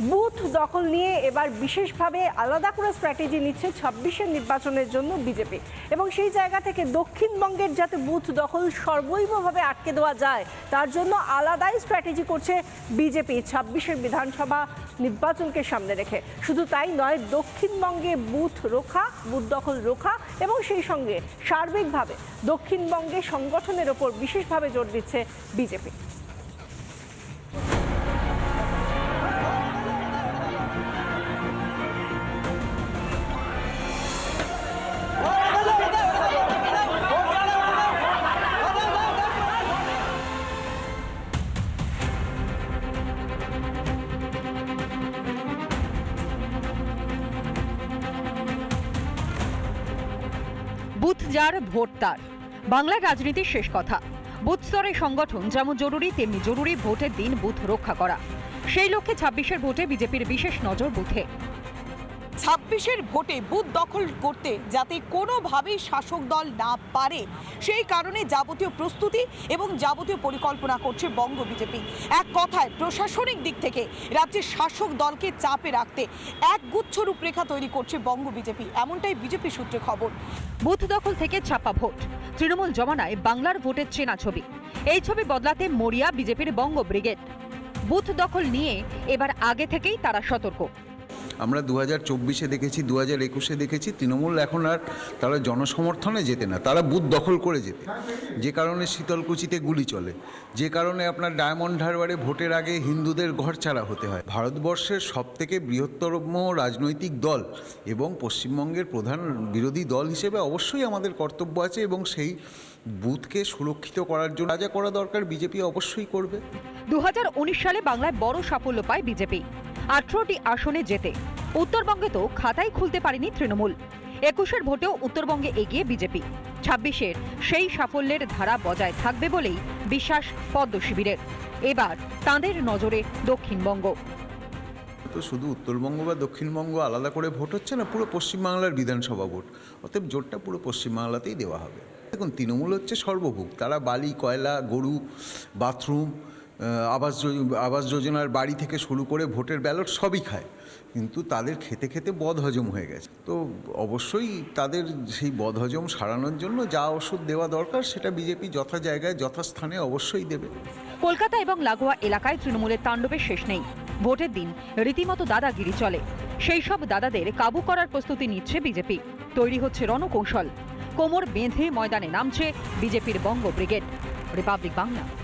Booth দখল নিয়ে এবার বিশেষভাবে আলাদা করে স্ট্র্যাটেজি নিচ্ছে ছাব্বিশের নির্বাচনের জন্য বিজেপি এবং সেই জায়গা থেকে দক্ষিণবঙ্গের যাতে বুথ দখল সর্বৈবভাবে আটকে দেওয়া যায়, তার জন্য আলাদাই স্ট্র্যাটেজি করছে বিজেপি ছাব্বিশের বিধানসভা নির্বাচনকে সামনে রেখে। শুধু তাই নয়, দক্ষিণবঙ্গে বুথ রক্ষা, বুথ দখল রক্ষা এবং সেই সঙ্গে সার্বিকভাবে দক্ষিণবঙ্গে সংগঠনের ওপর বিশেষভাবে জোর দিচ্ছে বিজেপি বুথ যার ভোট তার। বাংলার রাজনীতির শেষ কথা। বুথ স্তরে সংগঠন যেমন জরুরি, তেমনি জরুরি ভোটের দিন বুথ রক্ষা করা। সেই লক্ষ্যে ছাব্বিশের ভোটে বিজেপির বিশেষ নজর বুথে। ছাব্বিশের ভোটে বুথ দখল করতে যাতে কোনোভাবেই শাসক দল না পারে, সেই কারণে যাবতীয় প্রস্তুতি এবং যাবতীয় পরিকল্পনা করছে বঙ্গ বিজেপি। এক কথায়, প্রশাসনিক দিক থেকে রাজ্যের শাসক দলকে চাপে রাখতে এক গুচ্ছ রূপরেখা তৈরি করছে বঙ্গ বিজেপি। এমনটাই বিজেপি সূত্রে খবর। বুথ দখল থেকে ছাপা ভোট। তৃণমূল জমানায় বাংলার ভোটের চেনা ছবি। এই ছবি বদলাতে মরিয়া বিজেপির বঙ্গ ব্রিগেড। বুথ দখল নিয়ে এবার আগে থেকেই তারা সতর্ক। আমরা দু হাজার চব্বিশে দেখেছি দু হাজার একুশে দেখেছি, তৃণমূল এখন আর তারা জনসমর্থনে যেতে না, তারা বুথ দখল করে যেতে। যে কারণে শীতলকুচিতে গুলি চলে, যে কারণে আপনার ডায়মন্ড হারবারে ভোটের আগে হিন্দুদের ঘর ছাড়া হতে হয়। ভারতবর্ষের সবথেকে বৃহত্তম রাজনৈতিক দল এবং পশ্চিমবঙ্গের প্রধান বিরোধী দল হিসেবে অবশ্যই আমাদের কর্তব্য আছে এবং সেই বুথকে সুরক্ষিত করার জন্য যা করা দরকার, বিজেপি অবশ্যই করবে। দু হাজার উনিশ সালে বাংলায় বড় সাফল্য পায় বিজেপি। আঠারোটি আসনে যেতে উত্তরবঙ্গে তো খাতাই খুলতে পারেনি তৃণমূল। একুশের ভোটেও উত্তরবঙ্গে এগিয়ে বিজেপি। ছাব্বিশের সেই সাফল্যের ধারা বজায় থাকবে বলেই বিশ্বাস পদ্ম শিবিরের। এবার তাঁদের নজরে দক্ষিণবঙ্গ। তো শুধু উত্তরবঙ্গ বা দক্ষিণবঙ্গ আলাদা করে ভোট হচ্ছে না, পুরো পশ্চিমবাংলার বিধানসভা ভোট। অতএব জোটটা পুরো পশ্চিমবাংলাতেই দেওয়া হবে। দেখুন, তৃণমূল হচ্ছে সর্বভুক তারা বালি, কয়লা, গরু, বাথরুম আবাস আবাস যোজনার বাড়ি থেকে শুরু করে ভোটের ব্যালট সবই খায়। কিন্তু তাদের খেতে খেতে বদহজম হয়ে গেছে। তো অবশ্যই তাদের সেই বদহজম সারানোর জন্য যা ওষুধ দেওয়া দরকার সেটা বিজেপি যথা জায়গায় যথাস্থানে অবশ্যই দেবে। কলকাতা এবং লাগোয়া এলাকায় তৃণমূলের তাণ্ডবের শেষ নেই। ভোটের দিন রীতিমতো দাদাগিরি চলে। সেই সব দাদাদের কাবু করার প্রস্তুতি নিচ্ছে বিজেপি তৈরি হচ্ছে রণকৌশল। কোমর বেঁধে ময়দানে নামছে বিজেপির বঙ্গ ব্রিগেড। রিপাবলিক বাংলা।